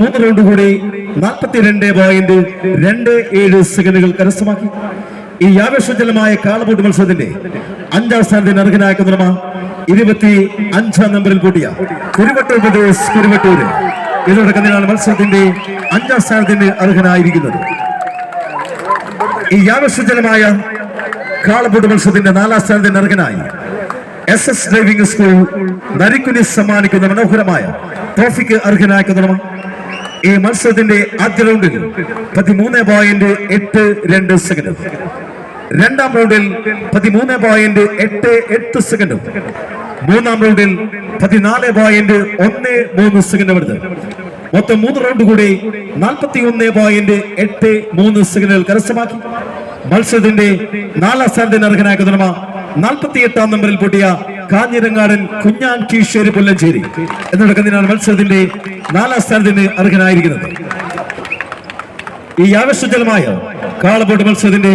മൂന്ന് റൗണ്ട് കൂടി നാൽപ്പത്തിരണ്ട് പോയിന്റ് രണ്ട് ഏഴ് സെക്കൻഡുകൾ കരസ്ഥമാക്കി. ഈ ആവേശജലമായ കാളപൂട്ട് മത്സരത്തിന്റെ അഞ്ചാം സ്ഥാനത്തിന് അർഹനാക്കുന്ന ഇരുപത്തി അഞ്ചാം നമ്പറിൽ കൂട്ടിയ കുരുവട്ടൂർ പ്രദേശ് കുരുവട്ടൂര്. ഇതോടെ ഇതോടൊപ്പം മത്സരത്തിന്റെ അഞ്ചാം സ്ഥാനത്തിന് അർഹനായിരിക്കുന്നത്. ഈ ആവേശജലമായ കാളപൂട്ട് മത്സരത്തിന്റെ നാലാം സ്ഥാനത്തിന് അർഹനായി S S driving school Narikkuni സമ്മാനിക്കുന്ന മനോഹരമായ ട്രോഫിക്ക് അർഹനാക്കുന്ന ഈ മത്സരത്തിന്റെ ആദ്യ റൗണ്ടിൽ പതിമൂന്ന് പോയിന്റ് എട്ട് രണ്ട് സെക്കൻഡ് രണ്ടാം റൗണ്ടിൽ പതിമൂന്ന് പോയിന്റ് എട്ട് എട്ട് സെക്കൻഡും മൂന്നാം റൗണ്ടിൽ പതിനാല് പോയിന്റ് ഒന്ന് മൂന്ന് സെക്കൻഡ് എടുത്ത് മൊത്തം മൂന്ന് റൗണ്ട് കൂടി നാൽപ്പത്തി ഒന്ന് പോയിന്റ് എട്ട് മൂന്ന് സെക്കൻഡുകൾ കരസ്ഥമാക്കി. മത്സരത്തിന്റെ നാലാം സ്ഥാനത്തിന് അർഹനാക്കുന്ന നാൽപ്പത്തി എട്ടാം നമ്പറിൽ പൊട്ടിയ കാഞ്ഞിരങ്ങാടൻ കുഞ്ഞാൻ കീശ്വരി പുല്ലഞ്ചേരി. എന്നിടക്കുന്നതിനാണ് മത്സരത്തിന്റെ നാലാം സ്ഥാനത്തിന് അർഹനായിരിക്കുന്നത്. ഈ ആവേശജലമായ കാളബോട്ട് മത്സരത്തിന്റെ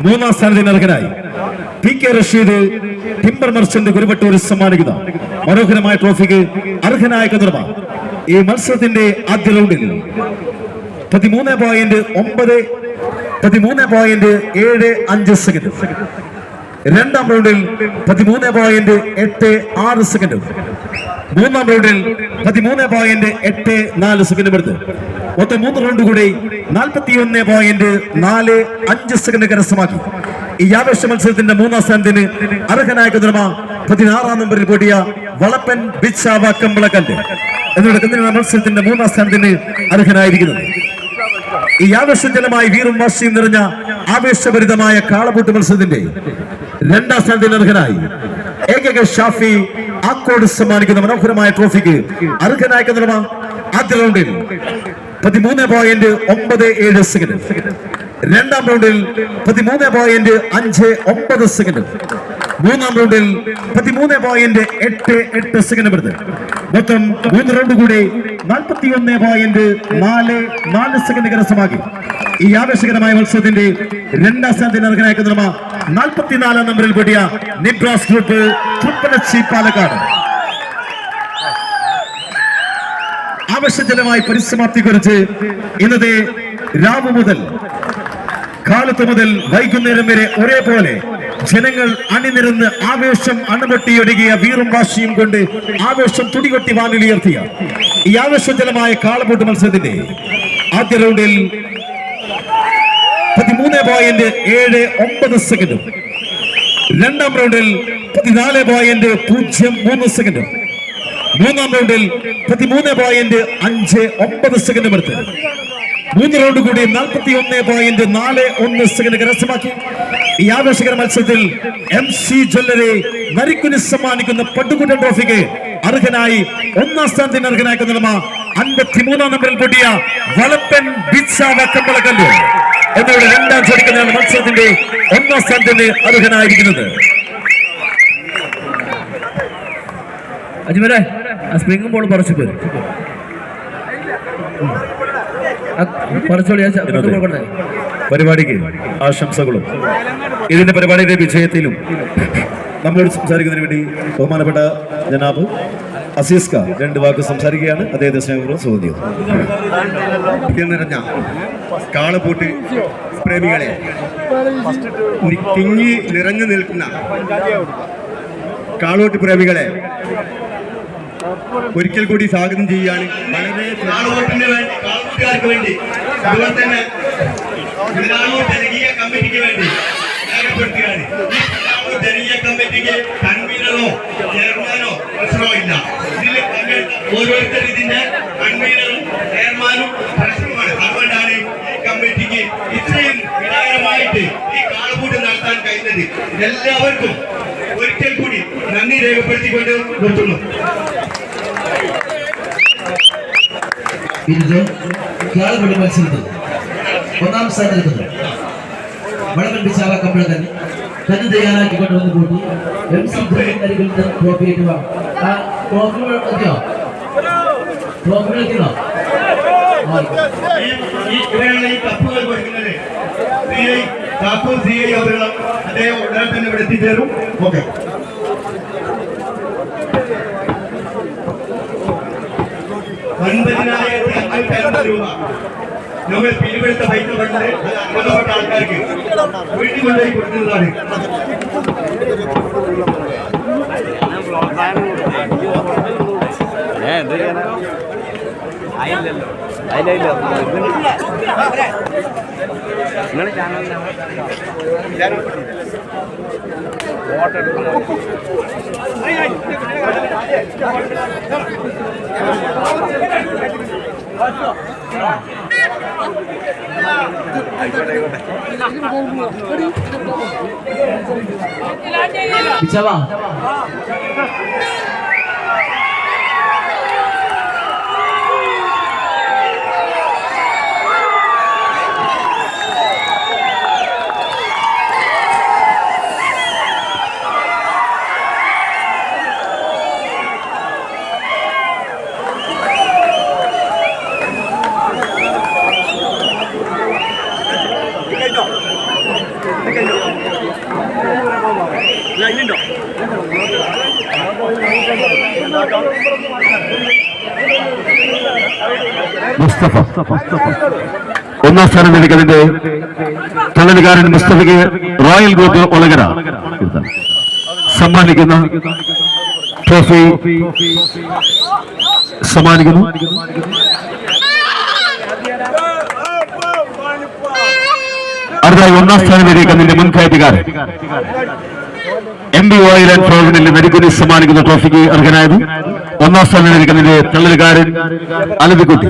മൂന്നാം സ്ഥാനത്തിന് അർഹനായി P K Rasheed timber merchant Kuruvattoor സമ്മാനിക്കുന്ന മനോഹരമായ ട്രോഫിക്ക് അർഹനായ കതിർമ. ഈ മത്സരത്തിന്റെ ആദ്യ റൗണ്ടിൽ പതിമൂന്ന് പോയിന്റ് ഒമ്പത് പതിമൂന്ന് പോയിന്റ് ഏഴ് അഞ്ച് സെക്കൻഡ്. രണ്ടാം റൗണ്ടിൽ പതിമൂന്ന് പോയിന്റ് എട്ട് ആറ് സെക്കൻഡും മൂന്നാം റൗണ്ടിൽ പതിമൂന്ന് പോയിന്റ് എട്ട് നാല് സെക്കൻഡും എടുത്ത്. മൊത്തം മൂന്ന് റൗണ്ട് കൂടി നാൽപ്പത്തി ഒന്ന് പോയിന്റ് നാല് അഞ്ച് സെക്കൻഡ് കരസ്ഥമാക്കി ഈ ആവേശ മത്സരത്തിന്റെ മൂന്നാം സ്ഥാനത്തിന് അർഹനായ കുതിരമ പതിനാറാം നമ്പറിൽ കൂടിയ വളപ്പൻ ബിച്ചാവ കമ്പളക്കല്ല്. എന്നിടക്കുന്ന മത്സരത്തിന്റെ മൂന്നാം സ്ഥാനത്തിന് അർഹനായിരിക്കുന്നത് ഈ ആവേശജലമായി വീറും വാശിയും നിറഞ്ഞ ആവേശഭരിതമായ കാളപൂട്ട് മത്സരത്തിന്റെ രണ്ടാം സ്ഥാനത്തിന് അർഹനായി. ഏകക ഷാഫി ആക്കോട് സമ്മാനിക്കുന്ന മനോഹരമായ ട്രോഫിക്ക് അർഹനായ കതിർമ ആദ്യ റൗണ്ടിൽ. പതിമൂന്ന് പോയിന്റ് ഒമ്പത് ഏഴ് സെക്കൻഡ്. രണ്ടാം റൗണ്ടിൽ പതിമൂന്ന് പോയിന്റ് അഞ്ച് ഒമ്പത് സെക്കൻഡ്. മൂന്നാം റൗണ്ടിൽ പതിമൂന്ന് പോയിന്റ് എട്ട് എട്ട് സെക്കൻഡ് എടുത്ത് മൊത്തം മൂന്ന് റൗണ്ട് കൂടി നാൽപ്പത്തി ഒന്ന് പോയിന്റ് നാല് നാല് സെക്കൻഡ് കരസ്ഥമാക്കി. ഈ ആവേശകരമായ മത്സരത്തിന്റെ രണ്ടാം സ്ഥാനത്തിന് അർഹനാക്കുന്ന നാൽപ്പത്തിനാലാം നമ്പറിൽ പെട്ടിയ നിബ്രാസ് ഗ്രൂപ്പ് തൃപ്പനച്ചി പാലക്കാട്. ആവശ്യജലമായി പരിസമാപ്തി കുറിച്ച് ഇന്നത്തെ രാവ് മുതൽ കാലത്ത് മുതൽ വൈകുന്നേരം വരെ ഒരേപോലെ ജനങ്ങൾ അണിനിരന്ന് ആവേശം അണുപൊട്ടിയൊടുകിയ വീറും വാശിയും കൊണ്ട് ആവേശം തുടികൊട്ടി വാനിലുയർത്തിയ ഈ ആവേശജലമായ കാളപൂട്ട് മത്സരത്തിന്റെ ആദ്യ റൗണ്ടിൽ പതിമൂന്ന് പോയിന്റ് ഏഴ് ഒമ്പത് സെക്കൻഡും രണ്ടാം റൗണ്ടിൽ പതിനാല് പോയിന്റ് പൂജ്യം മൂന്ന് സെക്കൻഡും മൂന്നാം റൗണ്ടിൽ പതിമൂന്ന് പോയിന്റ് അഞ്ച് ഒമ്പത് സെക്കൻഡും എടുത്ത് മൂന്ന് റൗണ്ട് കൂടി നാൽപ്പത്തി ഒന്ന് പോയിന്റ് നാല് ഒന്ന് സെക്കൻഡ് കരസ്ഥമാക്കി. ഈ ആവേശകര മത്സരത്തിൽ എം സി ജ്വല്ലറി നരിക്കുനി സമ്മാനിക്കുന്ന പട്ടുകുട്ടൻ ട്രോഫിക്ക് അർഹനായി ഒന്നാം സ്ഥാനത്തിന് അർഹനാക്കുന്ന അൻപത്തിമൂന്നാം നമ്പറിൽ പൊട്ടിയ വളപ്പൻ ബിച്ചാവ എന്നിവരുടെ രണ്ടാം ചോദിക്കുന്നതാണ് മത്സരത്തിന്റെ ഒന്നാം സ്ഥാനത്തിന് അർഹനായിരിക്കുന്നത്. അജ്മലെ ആ സ്പ്രിംഗും ബോൾ പറിച്ചു പോയി പരിപാടിക്ക് ആശംസകളും. ഇതിന്റെ പരിപാടിയുടെ വിജയത്തിലും നമ്മളോട് സംസാരിക്കുന്നതിന് വേണ്ടി ബഹുമാനപ്പെട്ട ജനാബ് അസീസ് ഖാൻ രണ്ട് വാക്ക് സംസാരിക്കുകയാണ്. അദ്ദേഹത്തെ സ്നേഹപൂർവം ഇത് നിറഞ്ഞ കാളപൂട്ട് പ്രേമികളെ തിങ്ങി നിറഞ്ഞു നിൽക്കുന്ന കാളോട്ട് പ്രേമികളെ ഒരിക്കൽ കൂടി സ്വാഗതം ചെയ്യുകയാണ്. വളരെ കാളവോട്ടിന് വേണ്ടി അതുപോലെ തന്നെ കാളവോട്ട് ജനകീയ കമ്മിറ്റിക്ക് വേണ്ടി രേഖപ്പെടുത്തുകയാണ്. ഈ ജനകീയ കമ്മിറ്റിക്ക് കൺവീനറോ ചെയർമാനോ പ്രശ്നമോ ഇല്ല. ഇതിൽ പങ്കെടുത്ത ഓരോരുത്തർ ഇതിന്റെ കൺവീനറും ചെയർമാനും പ്രശ്നമാണ് അതുകൊണ്ടാണ് ഈ കമ്മിറ്റിക്ക് ഇത്രയും വിനായകമായിട്ട് ഈ കാളവൂട്ട് നടത്താൻ കഴിഞ്ഞത്. എല്ലാവർക്കും ഒരിക്കൽ കൂടി നന്ദി രേഖപ്പെടുത്തിക്കൊണ്ട് നിർത്തുന്നു. ബിരുദ കാൽവടി മത്സരത്തിൽ ഒന്നാം സ്ഥാനത്തെത്തുന്നു. വളരെ ബിച്ചാവ കമ്പളക്കൻ തന്നെ. തയ്യാറാക്കി കൊണ്ടുവന്ന് കൂട്ടി. എം ട്രോഫി ആ ട്രോഫി എത്തിയോ ഈ കപ്പുകൾ കൊടുക്കുന്നത് സി ഐ അദ്ദേഹം ഉടനെ തന്നെ ഇവിടെ എത്തിച്ചേരും. ഓക്കെ. ഒൻപതിനായിരത്തി അഞ്ഞൂറ്റി അമ്പത് രൂപ നമ്മൾ പിരിവെടുത്ത പൈസ കൊണ്ട് ബന്ധപ്പെട്ട ആൾക്കാർക്ക് വീട്ടിൽ കൊണ്ടുപോയി കൊടുക്കുന്നതാണ് ബിച്ചവാ ഒന്നാം സ്ഥാനം നേടിക്കതിന്റെ തള്ളലുകാരൻ മുസ്തഫയ്ക്ക് റോയൽ ഗ്രൂപ്പ് ഒളകര. സമ്മാനിക്കുന്ന ട്രോഫി സമ്മാനിക്കുന്നു. അടുത്തായി ഒന്നാം സ്ഥാനം നേടിയതിന്റെ മുൻകയറ്റുകാരൻ M B oil and Nedukkuni സമ്മാനിക്കുന്ന ട്രോഫിക്ക് അർഹനായത് ഒന്നാം സ്ഥാനം ലഭിക്കുന്നതിന്റെ തള്ളലുകാരൻ അലവിക്കുട്ടി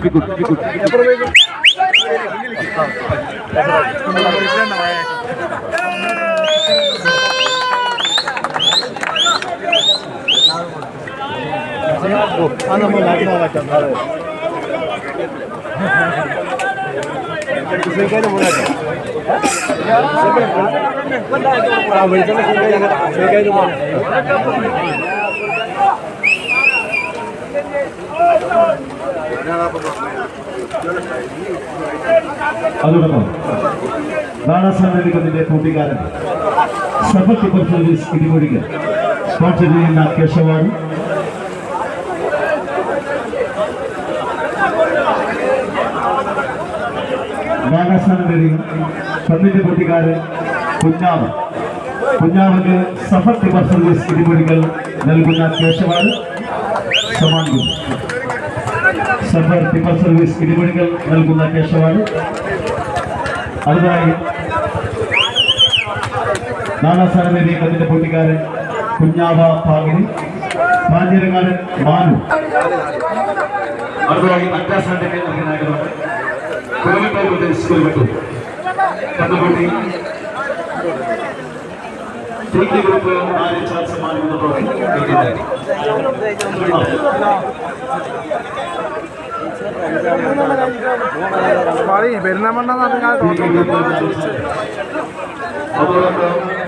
അതോടൊപ്പം നാണാസാന്നിധ്യത്തിന്റെ കൂട്ടുകാരൻ സഫർ ടിപ്പർ സർവീസ് ഇടിമൊഴികൾ സ്പോൺസർ ചെയ്യുന്ന കേശവാണ് നാഗാസാനന്ദരി പന്നിന്റെ കൂട്ടുകാരൻ കുഞ്ഞാവ്. കുഞ്ഞാവിന് സഫർ ടിപ്പർ സർവീസ് ഇടിമൊഴികൾ നൽകുന്ന കേശവാണ് സമ്മാനിക്കുന്നു സഫർ ടിപ്പർ സർവീസ് ഇടിമൊഴികൾ നൽകുന്ന കേശവാണ്. അടുത്തതായി നാനാസാനമേരി അതിന്റെ കൂട്ടുകാരൻ കുഞ്ഞാവ പാകിനി പാഞ്ചരക്കാരൻ മാനു. അടുത്തതായി അറ്റാസാന്റെ സ്ഥാനത്തേക്ക് നൽകുന്ന കോഴിക്കോട് സ്കൂൾ വിട്ടു ടി ഗ്രൂപ്പ് ആര്യ ചാൻസ് സമ്മാനിക്കുന്ന ട്രോഫി പെരുന്നാമണ്ണ അതോടൊപ്പം